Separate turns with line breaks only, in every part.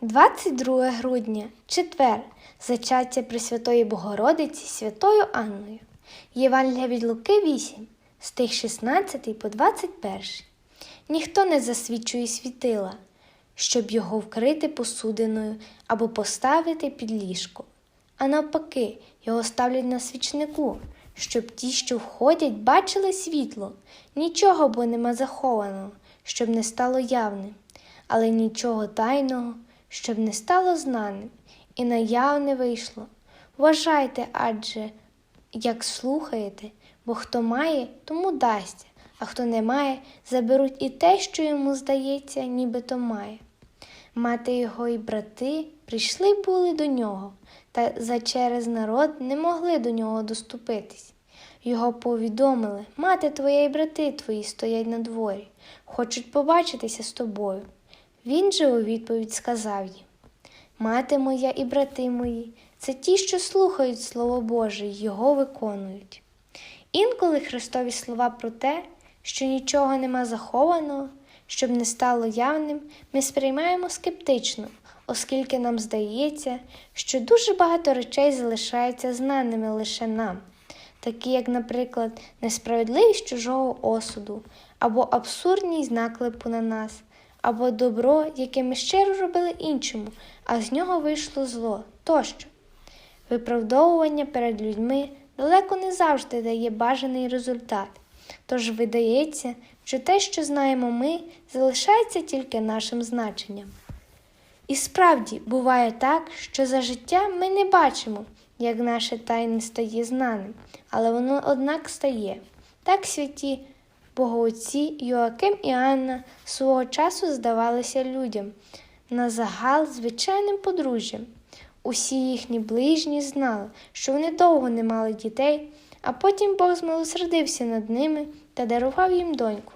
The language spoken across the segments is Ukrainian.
22 грудня, четвер, зачаття Пресвятої Богородиці Святою Анною. Євангелія від Луки 8, стих 16 по 21. Ніхто не засвічує світила, щоб його вкрити посудиною або поставити під ліжко. А навпаки, його ставлять на свічнику, щоб ті, що входять, бачили світло. Нічого бо нема захованого, щоб не стало явним, але нічого тайного, щоб не стало знаним, і наявне вийшло. Вважайте, адже як слухаєте, бо хто має, тому дасть, а хто не має, заберуть і те, що йому здається, нібито має. Мати його і брати прийшли були до нього, та за через народ не могли до нього доступитись. Його повідомили мати твоя і брати твої стоять на дворі, хочуть побачитися з тобою. Він же у відповідь сказав їм Мати моя і брати мої це ті, що слухають Слово Боже й його виконують. Інколи Христові слова про те, що нічого нема захованого, щоб не стало явним, ми сприймаємо скептично, оскільки нам здається, що дуже багато речей залишаються знаними лише нам, такі як, наприклад, несправедливість чужого осуду, або абсурдність наклепу на нас, або добро, яке ми щиро робили іншому, а з нього вийшло зло тощо. Виправдовування перед людьми далеко не завжди дає бажаний результат, тож видається, що те, що знаємо ми, залишається тільки нашим значенням. І справді буває так, що за життя ми не бачимо, як наше тайне стає знаним, але воно однак стає. Так святі богоотці Йоаким і Анна свого часу здавалися людям на загал звичайним подружжям. Усі їхні ближні знали, що вони довго не мали дітей, а потім Бог змилосердився над ними та дарував їм доньку.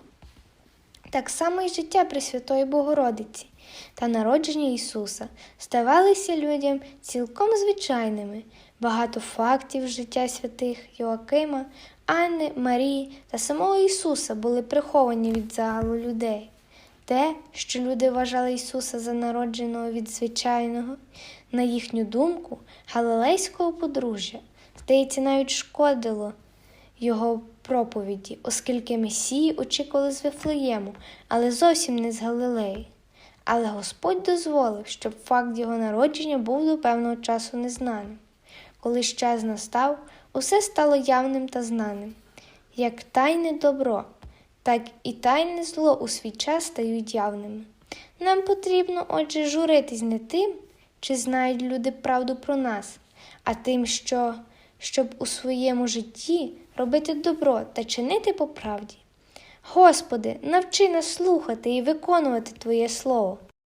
Так само і життя Пресвятої Богородиці та народження Ісуса ставалися людям цілком звичайними. Багато фактів життя святих Йоакима, Анни, Марії та самого Ісуса були приховані від загалу людей. Те, що люди вважали Ісуса за народженого від звичайного, на їхню думку, галилейського подружжя, здається, навіть шкодило його проповіді, оскільки Месії очікували з Вифлеєму, але зовсім не з Галилеї. Але Господь дозволив, щоб факт його народження був до певного часу незнаним. Коли час настав, усе стало явним та знаним. Як тайне добро, так і тайне зло у свій час стають явними. Нам потрібно, отже, журитись не тим, чи знають люди правду про нас, а тим, що, щоб у своєму житті робити добро та чинити по правді. Господи, навчи нас слухати і виконувати Твоє Слово.